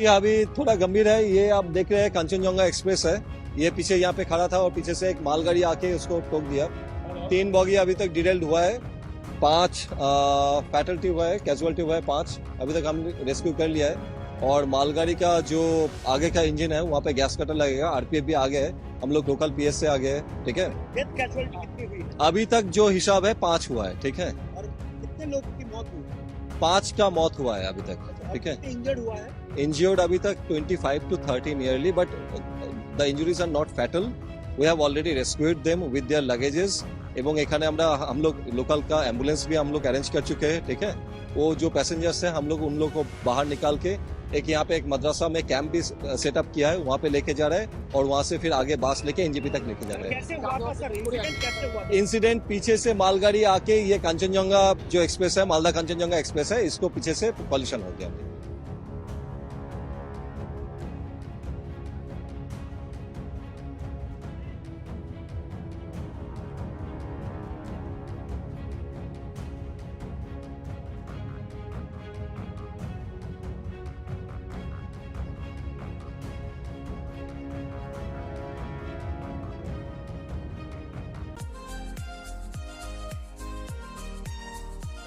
ये अभी थोड़ा गंभीर है ये आप देख रहे हैं कंचनजंगा एक्सप्रेस है। ये पीछे यहाँ पे खड़ा था और पीछे से एक मालगाड़ी आके उसको ठोक दिया। तीन बॉगी अभी तक डिटेल्ड हुआ है पाँच फैटल्टी हुआ है कैजुअल्टी हुआ है पाँच। अभी तक हम रेस्क्यू कर लिया है और मालगाड़ी का जो आगे का इंजन है वहाँ पे गैस कटर लगेगा आरपीएफ भी आगे है। हम लोग लोकल पीएस से आगे है ठीक है? कितनी हुई? अभी तक जो हिसाब है पाँच हुआ है ठीक है? और कितने लोगों की मौत हुई? पांच का मौत हुआ है अभी तक ठीक है इंजर्ड हुआ है injured अभी तक 25 to 30 nearly but uh, the injuries are not fatal we have already rescued them with their luggages এবং এখানে আমরা हम लोग लोकल का एम्बुलेंस भी हम लोग अरेंज कर चुके हैं ठीक है वो जो पैसेंजर्स हैं हम लोग उन लोग को बाहर निकाल के एक यहाँ पे एक मदरसा में कैंप भी सेटअप किया है वहाँ पे लेके जा रहे हैं और वहाँ से फिर आगे बास लेके एनजीपी तक लेके जा रहे हैं? इंसिडेंट पीछे से मालगाड़ी आके ये कंचनजंगा जो एक्सप्रेस है मालदा कंचनजंगा एक्सप्रेस है इसको पीछे से पॉल्यूशन हो गया।